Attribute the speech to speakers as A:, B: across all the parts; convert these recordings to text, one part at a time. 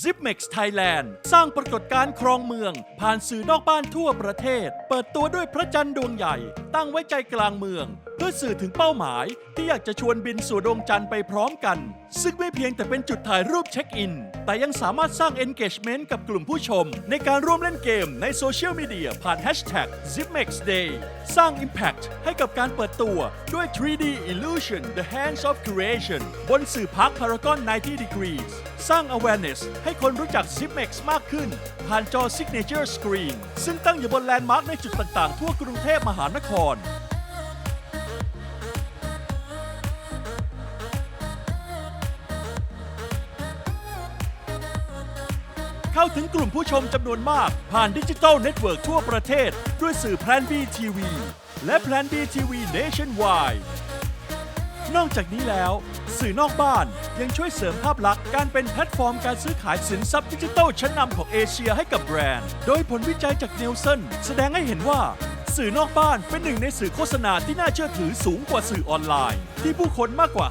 A: Zipmex Thailand สร้างปรากฏการณ์ครองเมือง ผ่านสื่อนอกบ้านทั่วประเทศ เปิดตัวด้วยพระจันทร์ดวงใหญ่ ตั้งไว้ใจกลางเมือง เพื่อสื่อถึงเป้าหมาย ที่อยากจะชวนบินสู่ดวงจันทร์ไปพร้อมกัน ซึ่งไม่เพียงแต่เป็นจุดถ่ายรูปเช็คอิน แต่ยังสามารถสร้าง engagement กับกลุ่มผู้ชม ในการร่วมเล่นเกมในโซเชียลมีเดียผ่าน hashtag ZipMaxDay สร้าง Impact ให้กับการเปิดตัวด้วย 3D Illusion The Hands of Creation บนสื่อพัก Paragon 90 Degrees สร้าง awareness ให้คนรู้จัก ZipMax มากขึ้น ผ่านจอ Signature Screen ซึ่งตั้งอยู่บนแลนด์มาร์กในจุดต่างๆ ทั่วกรุงเทพมหานคร เข้าถึงกลุ่มผู้ชมจำนวนมาก ผ่านดิจิทัลเน็ตเวิร์กทั่วประเทศ ด้วยสื่อแพลน B TV และแพลน B TV Nationwide นอกจากนี้แล้ว สื่อนอกบ้านยังช่วยเสริมภาพลักษณ์การเป็นแพลตฟอร์มการซื้อขายสินทรัพย์ดิจิทัลชั้นนำของเอเชียให้กับแบรนด์ โดยผลวิจัยจากเนลสันแสดงให้เห็นว่า สื่อนอกบ้านเป็นหนึ่งในสื่อโฆษณาที่น่าเชื่อถือสูงกว่าสื่อออนไลน์ ที่ผู้คนมากกว่า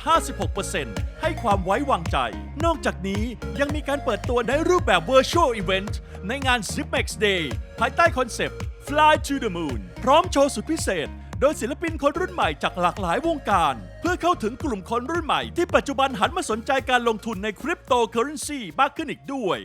A: 56%ให้ความไว้วางใจ นอกจากนี้ยังมีการเปิดตัวในรูปแบบ Virtual Event ในงาน Zipmex Day ภายใต้คอนเซปต์ Fly to the Moon พร้อมโชว์สุดพิเศษ โดยศิลปินคนรุ่นใหม่จากหลากหลายวงการ เพื่อเข้าถึงกลุ่มคนรุ่นใหม่ที่ปัจจุบันหันมาสนใจการลงทุนในคริปโตเคอเรนซีมากขึ้นอีกด้วย